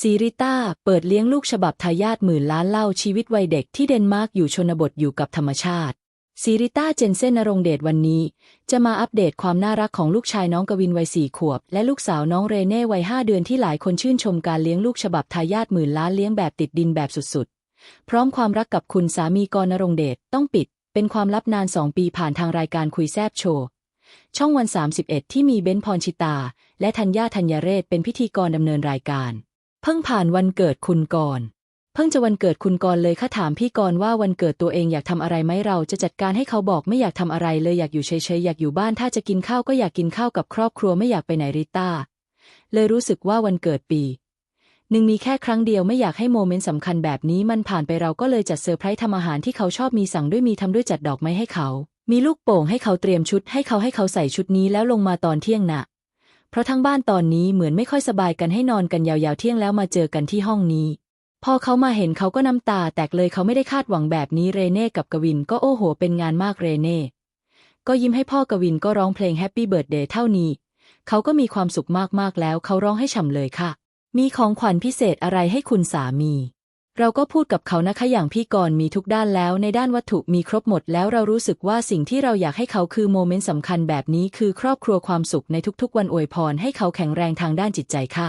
ซีริต้าเปิดเลี้ยงลูกฉบับทายาทหมื่นล้านเล่าชีวิตวัยเด็กที่เดนมาร์กอยู่ชนบทอยู่กับธรรมชาติซีริต้าเจนเซนนรงเดชวันนี้ จะมาอัปเดตความน่ารักของลูกชายน้องกวินวัยสี่ขวบ และลูกสาวน้องเรเน่วัยห้าเดือนที่หลายคนชื่นชมการเลี้ยงลูกฉบับทายาทหมื่นล้านเลี้ยงแบบติดดินแบบสุดๆ พร้อมความรักกับคุณสามีกรณรงเดชต้องปิด เป็นความลับนานสองปีผ่านทางรายการคุยแซบโชว์ช่องวัน 31 ที่มีเบนซ์พรชิตา และธัญญาธัญเรศเป็นพิธีกรดำเนินรายการ เพิ่งผ่านวันเกิดคุณกรณ์เพิ่งจะวันเกิดคุณกรณ์เลยข้าถามพี่กรณ์ว่าวันเกิดตัวเองอยากทำอะไรไหมเราจะจัดการให้เขาบอกไม่อยากทำอะไรเลยอยากอยู่เฉยๆอยากอยู่บ้านถ้าจะกินข้าวก็อยากกินข้าวกับครอบครัวไม่อยากไปไหนริต้า เลยรู้สึกว่าวันเกิดปีหนึ่งมีแค่ครั้งเดียวไม่อยากให้โมเมนต์สำคัญแบบนี้มันผ่านไปเราก็เลยจัดเซอร์ไพรส์ทำอาหารที่เขาชอบมีสั่งด้วยมีทำด้วยจัดดอกไม้ให้เขา มีลูกโป่งให้เขาเตรียมชุดให้เขาให้เขาใส่ชุดนี้แล้วลงมาตอนเที่ยงน่ะ เพราะทั้งบ้านตอนนี้เหมือนไม่ค่อยสบายกันให้นอนกันยาวๆเที่ยงแล้วมาเจอกันที่ห้องนี้ พอเขามาเห็นเขาก็น้ำตา แตกเลยเขาไม่ได้คาดหวังแบบนี้เรเน่กับกวินก็โอ้โห เป็นงานมากเรเน่ก็ยิ้มให้พ่อกวินก็ร้องเพลงแฮปปี้เบิร์ดเดย์เท่านี้ เขาก็มีความสุขมากๆแล้วเขาร้องให้ฉ่ำเลยค่ะ มีของขวัญพิเศษอะไรให้คุณสามี เราก็พูดกับเขานะคะอย่างพี่กรมีทุกด้านแล้วในด้านวัตถุมีครบหมดแล้วเรารู้สึกว่าสิ่งที่เราอยากให้เขาคือโมเมนต์สำคัญแบบนี้คือครอบครัวความสุขในทุกๆ วันอวยพรให้เขาแข็งแรงทางด้านจิตใจค่ะ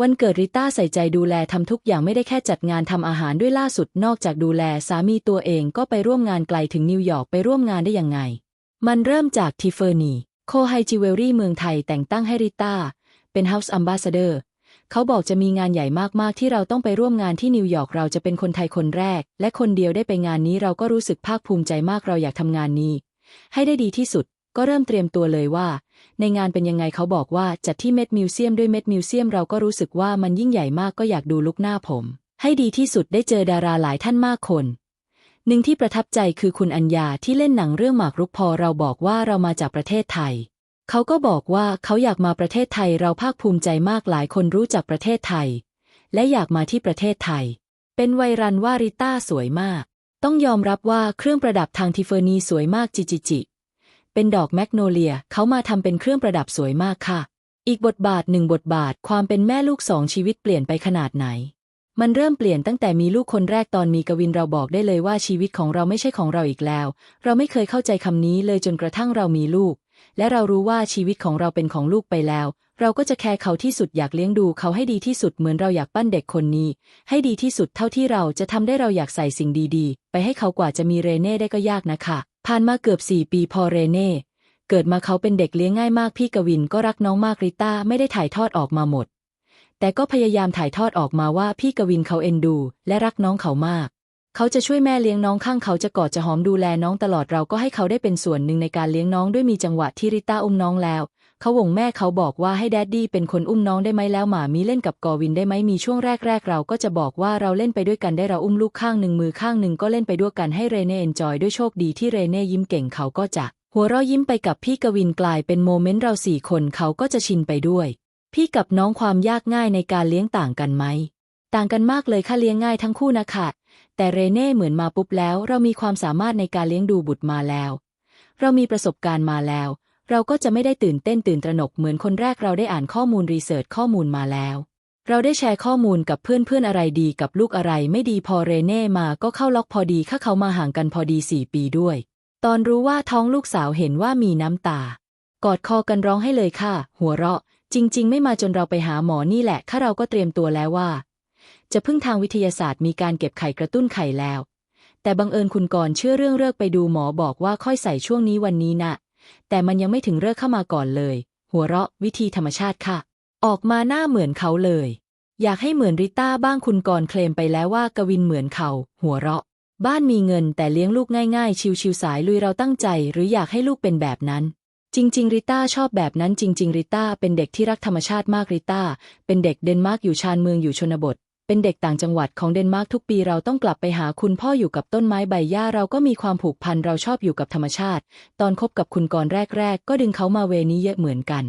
วันเกิดริต้าใส่ใจดูแลทำทุกอย่างไม่ได้แค่จัดงานทำอาหารด้วยล่าสุดนอกจากดูแลสามีตัวเองก็ไปร่วมงานไกลถึงนิวยอร์กไปร่วมงานได้ยังไง มันเริ่มจากทิฟเฟอร์นีโคไฮจิเวลรี่เมืองไทยแต่งตั้งให้ริต้าเป็น House Ambassador เขาบอกจะมีงานใหญ่มากๆที่เราต้องไปร่วมงานที่นิวยอร์กเราจะเป็นคนไทยคนแรก และคนเดียวได้ไปงานนี้เราก็รู้สึกภาคภูมิใจมากเราอยากทำงานนี้ ให้ได้ดีที่สุด ก็เริ่มเตรียมตัวเลยว่า ในงานเป็นยังไงเขาบอกว่าจัดที่เม็ดมิวเซียมด้วยเม็ดมิวเซียมเราก็รู้สึกว่ามันยิ่งใหญ่มากก็อยากดูลุกหน้าผม ให้ดีที่สุดได้เจอดาราหลายท่านมากคนหนึ่งที่ประทับใจคือคุณอัญญาที่เล่นหนังเรื่องหมากรุกพอเราบอกว่าเรามาจากประเทศไทย เขาก็บอกว่าเขาอยากมาประเทศไทยเราภาคภูมิใจมากหลายคนรู้จักประเทศไทย และอยากมาที่ประเทศไทย เป็นไวรันว่าริต้าสวยมาก ต้องยอมรับว่าเครื่องประดับทางทิฟเฟอร์นีสวยมากจิจิจิเป็นดอกแมกโนเลียเขามาทำเป็นเครื่องประดับสวยมากค่ะ อีกบทบาทหนึ่งบทบาทความเป็นแม่ลูกสองชีวิตเปลี่ยนไปขนาดไหน มันเริ่มเปลี่ยนตั้งแต่มีลูกคนแรกตอนมีกวินเราบอกได้เลยว่าชีวิตของเราไม่ใช่ของเราอีกแล้ว เราไม่เคยเข้าใจคำนี้เลยจนกระทั่งเรามีลูก และเรารู้ว่าชีวิตของเราเป็นของลูกไปแล้ว เราก็จะแคร์เขาที่สุดอยากเลี้ยงดูเขาให้ดีที่สุดเหมือนเราอยากปั้นเด็กคนนี้ ให้ดีที่สุดเท่าที่เราจะทำได้เราอยากใส่สิ่งดีๆ ไปให้เขากว่าจะมีเรเน่ได้ก็ยากนะคะผ่านมาเกือบสี่ปีพอเรเน่เกิดมาเขาเป็นเด็กเลี้ยงง่ายมากพี่กวินก็รักน้องมากริต้าไม่ได้ถ่ายทอดออกมาหมด แต่ก็พยายามถ่ายทอดออกมาว่าพี่กวินเขาเอ็นดู และรักน้องเขามาก เขาจะช่วยแม่เลี้ยงน้องข้างเขาจะกอดจะหอมดูแลน้องตลอดเราก็ให้เขาได้เป็นส่วนหนึ่งในการเลี้ยงน้องด้วยมีจังหวะที่ริต้าอุ้มน้องแล้ว เขาหวงแม่เขาบอกว่าให้แดดดี้เป็นคนอุ้มน้องได้ไหมแล้วหมามีเล่นกับกอวินได้ไหมมีช่วงแรกๆ เราก็จะบอกว่าเราเล่นไปด้วยกันได้เราอุ้มลูกข้างหนึ่งมือข้างหนึ่งก็เล่นไปด้วยกันให้เรเน่เอนจอยด้วยโชคดีที่เรเน่ยิ้มเก่งเขาก็จะหัวเราะยิ้มไปกับพี่กวินกลายเป็นโมเมนต์เราสี่คนเขาก็จะชินไปด้วย พี่กับน้องความยากง่ายในการเลี้ยงต่างกันไหมต่างกันมากเลยค่ะเลี้ยงง่ายทั้งคู่นะคะ แต่เรเน่เหมือนมาปุ๊บแล้ว เรามีความสามารถในการเลี้ยงดูบุตรมาแล้ว เรามีประสบการณ์มาแล้ว เราก็จะไม่ได้ตื่นเต้นตื่นตระหนกเหมือนคนแรกเราได้อ่านข้อมูลรีเสิร์ชข้อมูลมาแล้ว เราได้แชร์ข้อมูลกับเพื่อนเพื่อนอะไรดีกับลูกอะไรไม่ดีพอเรเน่มาก็เข้าล็อกพอดีค่าเขามาห่างกันพอดีสี่ปีด้วย ตอนรู้ว่าท้องลูกสาวเห็นว่ามีน้ำตา กอดคอกันร้องให้เลยค่ะ หัวเราะ จริง ๆ ไม่มาจนเราไปหาหมอนี่แหละข้าเราก็เตรียมตัวแล้วว่า จะพึ่งทางวิทยาศาสตร์มีการเก็บไข่กระตุ้นไข่แล้ว แต่บังเอิญคุณกรณ์เชื่อเรื่องเลิกไปดูหมอบอกว่าค่อยใส่ช่วงนี้วันนี้นะแต่มันยังไม่ถึงเลิกเข้ามาก่อนเลย หัวเราะวิธีธรรมชาติค่ะ ออกมาหน้าเหมือนเขาเลย อยากให้เหมือนริต้าบ้างคุณกรณ์เคลมไปแล้วว่ากวินเหมือนเขา หัวเราะ บ้านมีเงินแต่เลี้ยงลูกง่ายๆ ชิวๆสายลุยเราตั้งใจ หรืออยากให้ลูกเป็นแบบนั้นจริง ๆ ริต้าชอบแบบนั้นจริง ๆ ริต้าเป็นเด็กที่รักธรรมชาติมากริต้า เป็นเด็กเดนมาร์กอยู่ชานเมืองอยู่ชนบท เป็นเด็กต่างจังหวัดของเดนมาร์กทุกปีเราต้องกลับไปหาคุณพ่ออยู่กับต้นไม้ใบหญ้าเราก็มีความผูกพันเราชอบอยู่กับธรรมชาติ ตอนคบกับคุณกรแรก ๆ ก็ดึงเขามาเวนี้เยอะเหมือนกัน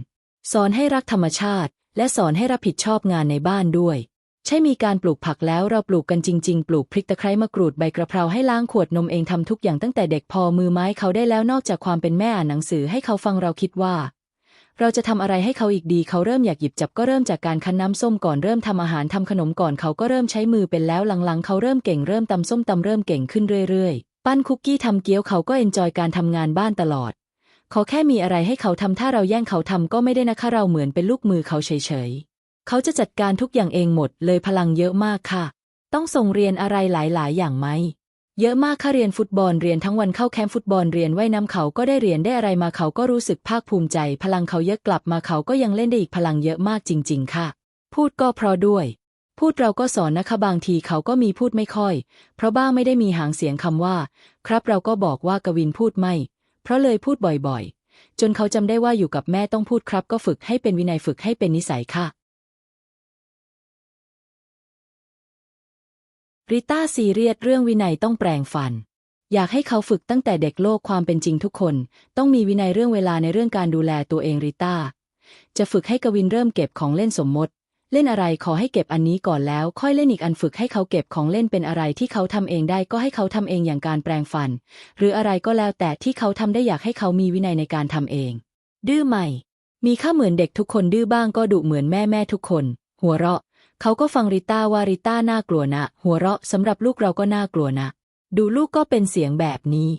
สอนให้รักธรรมชาติ และสอนให้รับผิดชอบงานในบ้านด้วย ใช่มีการปลูกผักแล้วเราปลูกกันจริง ๆ ปลูกพริกตะไคร้มะกรูดใบกระเพราให้ล้างขวดนมเองทำทุกอย่างตั้งแต่เด็กพอมือไม้เขาได้แล้วนอกจากความเป็นแม่อ่านหนังสือให้เขาฟังเราคิดว่า เราจะทำอะไรให้เขาอีกดี เขาเริ่มอยากหยิบจับก็เริ่มจากการคั้นน้ำส้มก่อนเริ่มทำอาหารทำขนมก่อนเขาก็เริ่มใช้มือเป็นแล้วหลังๆ เขาเริ่มเก่งเริ่มตำส้มตำเริ่มเก่งขึ้นเรื่อยๆ ปั้นคุกกี้ทำเกี๊ยวเขาก็เอนจอยการทำงานบ้านตลอดขอแค่มีอะไรให้เขาทำถ้าเราแย่งเขาทำก็ไม่ได้นะคะเราเหมือนเป็นลูกมือเขาเฉยๆ เขาจะจัดการทุกอย่างเองหมดเลยพลังเยอะมากค่ะ ต้องส่งเรียนอะไรหลายๆ อย่างไหม เยอะมากค่ะเรียนฟุตบอลเรียนทั้งวันเข้าแคมป์ฟุตบอลเรียนว่ายน้ำเขาก็ได้เรียนได้อะไรมาเขาก็รู้สึกภาคภูมิใจ พลังเขาเยอะกลับมาเขาก็ยังเล่นได้อีกพลังเยอะมากจริง ๆ ค่ะ พูดก็เพราะด้วย พูดเราก็สอนนะคะบางทีเขาก็มีพูดไม่ค่อย เพราะบ้างไม่ได้มีหางเสียงคำว่า ครับเราก็บอกว่ากวินพูดไม่ เพราะเลยพูดบ่อยๆ จนเขาจำได้ว่าอยู่กับแม่ต้องพูดครับ ก็ฝึกให้เป็นวินัยฝึกให้เป็นนิสัยค่ะ ริต้าซีเรียสเรื่องวินัยต้องแปลงฟัน อยากให้เขาฝึกตั้งแต่เด็กโลกความเป็นจริงทุกคน ต้องมีวินัยเรื่องเวลาในเรื่องการดูแลตัวเองริต้า จะฝึกให้กวินเริ่มเก็บของเล่นสมมติ เล่นอะไรขอให้เก็บอันนี้ก่อนแล้ว ค่อยเล่นอีกอันฝึกให้เขาเก็บของเล่นเป็นอะไรที่เขาทำเองได้ก็ให้เขาทำเองอย่างการแปลงฟัน หรืออะไรก็แล้วแต่ที่เขาทำได้อยากให้เขามีวินัยในการทำเอง ดื้อไหม่ มีค่าเหมือนเด็กทุกคนดื้อบ้างก็ดุเหมือนแม่แม่ทุกคน หัวเราะ เขาก็ฟังริต้าว่าริต้าน่ากลัวนะ หัวเราะสำหรับลูกเราก็น่ากลัวนะ ดูลูกก็เป็นเสียงแบบนี้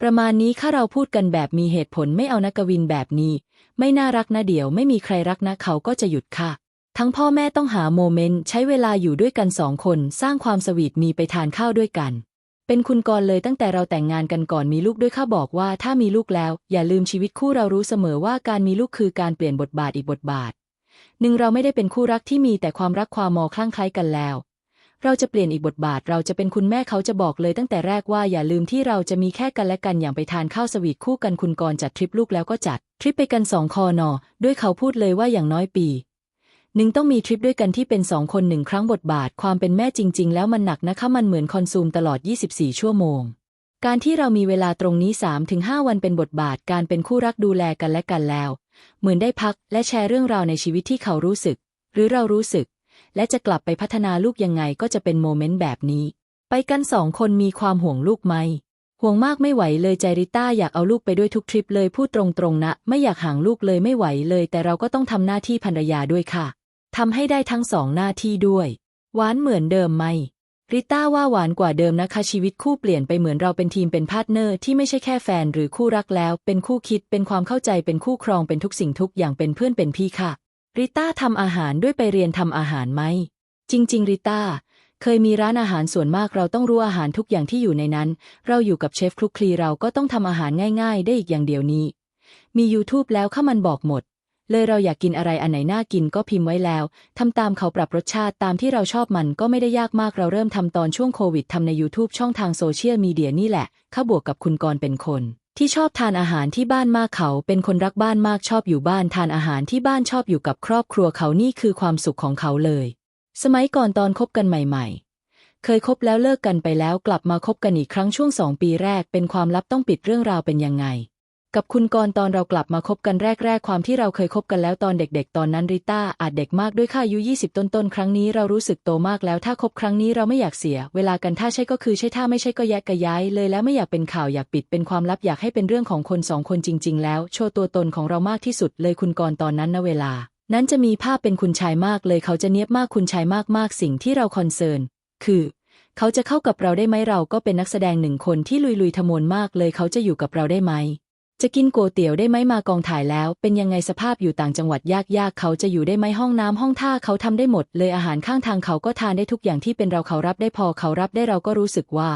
ประมาณนี้ถ้าเราพูดกันแบบมีเหตุผลไม่เอานะกวินแบบนี้ ไม่น่ารักนะเดี๋ยวไม่มีใครรักนะเขาก็จะหยุดค่ะ ทั้งพ่อแม่ต้องหาโมเมนต์ใช้เวลาอยู่ด้วยกันสองคนสร้างความสวีทมีไปทานข้าวด้วยกัน เป็นคุณกรเลยตั้งแต่เราแต่งงานกันก่อนมีลูกด้วยข้าบอกว่าถ้ามีลูกแล้ว อย่าลืมชีวิตคู่เรารู้เสมอว่าการมีลูกคือการเปลี่ยนบทบาทอีกบทบาท หนึ่งเราไม่ได้เป็นคู่รักที่มีแต่ความรักความมอคลั่งไคล้กันแล้ว เราจะเปลี่ยนอีกบทบาทเราจะเป็นคุณแม่เขาจะบอกเลยตั้งแต่แรกว่าอย่าลืมที่เราจะมีแค่กันและกันอย่างไปทานข้าวสวีทคู่กันคุณกรจัดทริปลูกแล้วก็จัด ทริปไปกันสองคอนอด้วยเขาพูดเลยว่าอย่างน้อยปีหนึ่งต้องมีทริปด้วยกันที่เป็นสองคนหนึ่งครั้งบทบาทความเป็นแม่จริง ๆ แล้วมันหนักนะคะมันเหมือนคอนซูมตลอด 24 ชั่วโมง การที่เรามีเวลาตรงนี้ 3-5 วันเป็นบทบาทการเป็นคู่รักดูแลกันและกันแล้ว เหมือนได้พักและแชร์เรื่องราวในชีวิตที่เขารู้สึก หรือเรารู้สึก และจะกลับไปพัฒนาลูกยังไงก็จะเป็นโมเมนต์แบบนี้ ไปกันสองคนมีความห่วงลูกไหมห่วงมากไม่ไหวเลยใจริต้าอยากเอาลูกไปด้วยทุกทริปเลยพูดตรงๆนะ ไม่อยากห่างลูกเลยไม่ไหวเลย แต่เราก็ต้องทำหน้าที่ภรรยาด้วยค่ะทำให้ได้ทั้งสองหน้าที่ด้วย หวานเหมือนเดิมไหม ริต้าว่าหวานกว่าเดิมนะคะชีวิตคู่เปลี่ยนไปเหมือนเราเป็นทีมเป็นพาร์ทเนอร์ที่ไม่ใช่แค่แฟนหรือคู่รักแล้ว เป็นคู่คิดเป็นความเข้าใจเป็นคู่ครองเป็นทุกสิ่งทุกอย่างเป็นเพื่อนเป็นพี่ค่ะ ริต้าทำอาหารด้วยไปเรียนทำอาหารไหม จริง ๆ ริต้าเคยมีร้านอาหารส่วนมากเราต้องรู้อาหารทุกอย่างที่อยู่ในนั้น เราอยู่กับเชฟคลุกคลีเราก็ต้องทำอาหารง่าย ๆ ได้อีกอย่างเดียวนี้ มี YouTube แล้วข้ามันบอกหมด เลยเราอยากกินอะไรอันไหนน่ากินก็พิมพ์ไว้แล้วทำตามเขาปรับรสชาติตามที่เราชอบมันก็ไม่ได้ยากมากเราเริ่มทำตอนช่วงโควิดทำใน YouTube ช่องทางโซเชียลมีเดียนี่แหละข้าบวกกับคุณกรเป็นคนที่ชอบทานอาหารที่บ้านมากเขาเป็นคนรักบ้านมากชอบอยู่บ้านทานอาหารที่บ้านชอบอยู่กับครอบครัวเขานี่คือความสุขของเขาเลย สมัยก่อนตอนคบกันใหม่ ๆ เคยคบแล้วเลิกกันไปแล้วกลับมาคบกันอีกครั้งช่วงสองปีแรกเป็นความลับต้องปิดเรื่องราวเป็นยังไง กับคุณกรตอนเรากลับมาคบกันแรก ๆ ความที่เราเคยคบกันแล้วตอนเด็ก ๆ ตอนนั้นริต้าอาจเด็กมากด้วยค่ะอายุ 20 ต้นๆ ครั้งนี้เรารู้สึกโตมากแล้วถ้าคบครั้งนี้เราไม่อยากเสีย เวลากันถ้าใช่ก็คือใช่ถ้าไม่ใช่ก็แยกกะย้าย เลยแล้วไม่อยากเป็นข่าวอยากปิดเป็นความลับอยากให้เป็นเรื่องของคนสองคนจริง ๆ แล้ว โชว์ตัวตนของเรามากที่สุด เลยคุณกรตอนนั้นนะเวลา นั้นจะมีภาพเป็นคุณชายมากเลยเขาจะเนียบมากคุณชายมากๆ สิ่งที่เราคอนเซิร์นคือเขาจะเข้ากับเราได้ไหมเราก็เป็นนักแสดงหนึ่งคนที่ลุยๆทะมนมากเลยเขาจะอยู่กับเราได้ไหม จะกินโกเตี๋ยวได้ไหมมากองถ่ายแล้ว เป็นยังไงสภาพอยู่ต่างจังหวัดยากๆ เขาจะอยู่ได้ไหมห้องน้ำห้องท่าเขาทำได้หมด เลยอาหารข้างทางเขาก็ทานได้ทุกอย่างที่เป็นเราเขารับได้พอเขารับได้เราก็รู้สึกว่า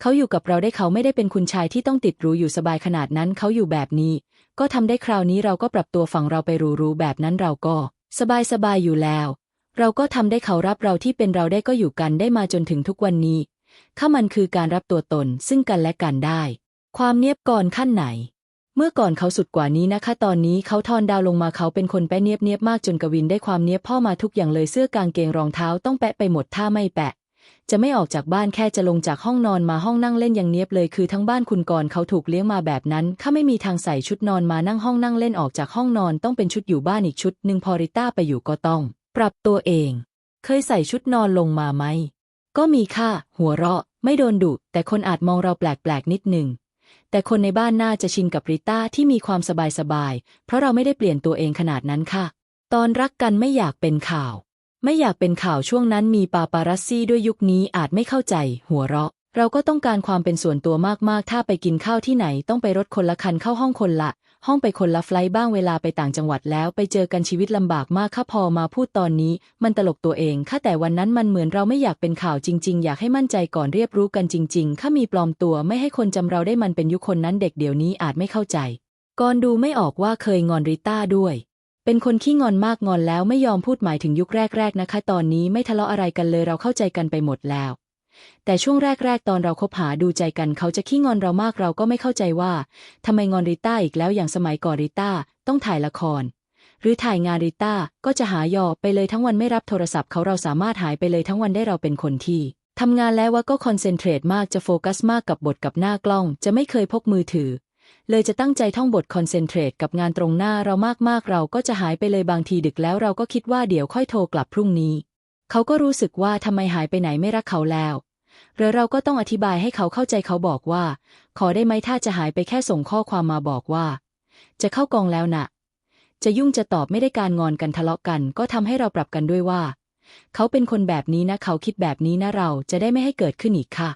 เขาอยู่กับเราได้เขาไม่ได้เป็นคุณชายที่ต้องติดรูอยู่สบายขนาดนั้นเขาอยู่แบบนี้ ก็ทำได้คราวนี้เราก็ปรับตัวฝั่งเราไปรูๆแบบนั้นเราก็ สบายสบายอยู่แล้ว เราก็ทำได้เขารับเราที่เป็นเราได้ก็อยู่กันได้มาจนถึงทุกวันนี้ข้ามันคือการรับตัวตนซึ่งกันและกันได้ ความเนียบก่อนขั้นไหน เมื่อก่อนเขาสุดกว่านี้นะคะ ตอนนี้เขาทอนดาวลงมาเขาเป็นคนแปะเนียบเนียบมากจนกวินได้ความเนียบพ่อมาทุกอย่างเลยเสื้อกางเกงรองเท้าต้องแปะไปหมดถ้าไม่แปะ จะไม่ออกจากบ้านแค่จะลงจากห้องนอนมาห้องนั่งเล่นอย่างเนียบเลยคือทั้งบ้านคุณกรเขาถูกเลี้ยงมาแบบนั้นข้าไม่มีทางใส่ชุดนอนมานั่งห้องนั่งเล่นออกจากห้องนอนต้องเป็นชุดอยู่บ้านอีกชุดหนึ่งพอริต้าไปอยู่ก็ต้อง ปรับตัวเอง เคยใส่ชุดนอนลงมาไหมก็มีค่ะหัวเราะ ไม่โดนดุแต่คนอาจมองเราแปลกๆนิดหนึ่ง แต่คนในบ้านน่าจะชินกับริต้าที่มีความสบายๆเพราะเราไม่ได้เปลี่ยนตัวเองขนาดนั้นค่ะ ตอนรักกันไม่อยากเป็นข่าว ไม่อยากเป็นข่าวช่วงนั้นมีปาปารัสซี่ด้วยยุคนี้อาจไม่เข้าใจ หัวเราะ เราก็ต้องการความเป็นส่วนตัวมากๆ ถ้าไปกินข้าวที่ไหนต้องไปรถคนละคันเข้าห้องคนละ ห้องไปคนละไฟล์บ้างเวลาไปต่างจังหวัดแล้วไปเจอกันชีวิตลำบากมากค่ะพอมาพูดตอนนี้ มันตลกตัวเองค่ะแต่วันนั้นมันเหมือนเราไม่อยากเป็นข่าวจริง ๆ อยากให้มั่นใจก่อนเรียบรู้กันจริงๆถ้ามีปลอมตัวไม่ให้คนจำเราได้มันเป็นยุคคนนั้นเด็กเดี๋ยวนี้อาจไม่เข้าใจก่อนดูไม่ออกว่าเคยงอนริต้าด้วย เป็นคนขี้งอนมากงอนแล้วไม่ยอมพูดหมายถึงยุคแรก ๆ นะคะ ตอนนี้ไม่ทะเลาะอะไรกันเลยเราเข้าใจกันไปหมดแล้ว แต่ช่วงแรก ๆ ตอนเราคบหาดูใจกันเขาจะขี้งอนเรามากเราก็ไม่เข้าใจว่าทำไมงอนริต้าอีกแล้วอย่างสมัยก่อนริต้าต้องถ่ายละคร หรือถ่ายงานริต้าก็จะหายอไปเลยทั้งวันไม่รับโทรศัพท์เขาเราสามารถหายไปเลยทั้งวันได้เราเป็นคนที่ทำงานแล้วว่าก็คอนเซนเทรตมากจะโฟกัสมากกับบทกับหน้ากล้อง จะไม่เคยพกมือถือ เลยจะตั้งใจท่องบทคอนเซนเทรตกับงานตรงหน้าเรามากๆเราก็จะหายไปเลยบางทีดึกแล้วเราก็คิดว่าเดี๋ยวค่อยโทรกลับพรุ่งนี้ เขาก็รู้สึกว่าทำไมหายไปไหนไม่รักเขาแล้วหรือเราก็ต้องอธิบายให้เขาเข้าใจเขาบอกว่า ขอได้ไหมถ้าจะหายไปแค่ส่งข้อความมาบอกว่า จะเข้ากองแล้วนะ่ะ จะยุ่งจะตอบไม่ได้การงอนกันทะเลาะกัน ก็ทำให้เราปรับกันด้วยว่า เขาเป็นคนแบบนี้นะ เขาคิดแบบนี้นะเราจะได้ไม่ให้เกิดขึ้นอีกค่ะ